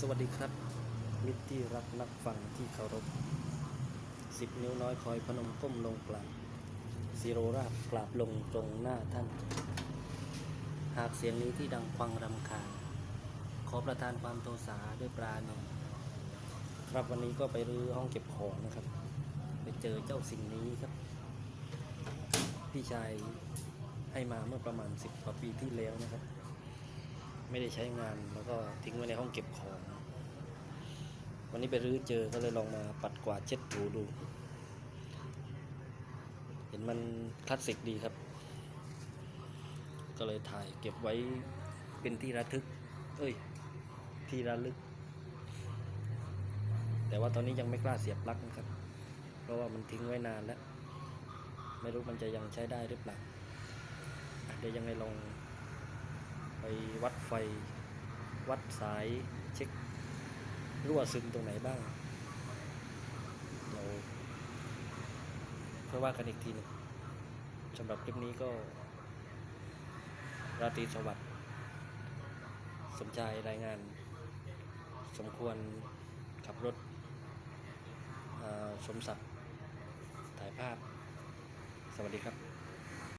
สวัสดีครับ มิตรที่รักนักฟังที่เคารพสิบนิ้วน้อยคอยพนมก้มลงกราบซีโรราบกราบลงตรงหน้าท่าน หากเสียงนี้ที่ดังฟังรำคาญขอประทานความโทสาด้วยปราณีครับวันนี้ก็ไปรื้อห้องเก็บของนะครับ ไปเจอเจ้าสิ่งนี้ครับ พี่ชายให้มาเมื่อประมาณสิบกว่าปีที่แล้วนะครับ ไม่ได้ใช้งานแล้วก็ทิ้งไว้ในห้องเก็บของ วันนี้ไปรื้อเจอก็เลยลองมาปัดกวาดเช็ดถูดู เห็นมันคลาสสิกดีครับ ก็เลยถ่ายเก็บไว้เป็นที่ระทึก เอ้ย ที่ระลึก แต่ว่าตอนนี้ยังไม่กล้าเสียบปลั๊กนะครับ เพราะว่ามันทิ้งไว้นานแล้ว ไม่รู้มันจะยังใช้ได้หรือเปล่าเดี๋ยวยังไงลอง วัดไฟ วัดสายเช็ครั่วซึมตรงไหนบ้างเราค่อยว่ากันอีกทีหนึงสำหรับคลิปนี้ก็ ราตรีสวัสดิ์สมชายรายงาน สมควรขับรถสมศักดิ์ถ่ายภาพ สวัสดีครับ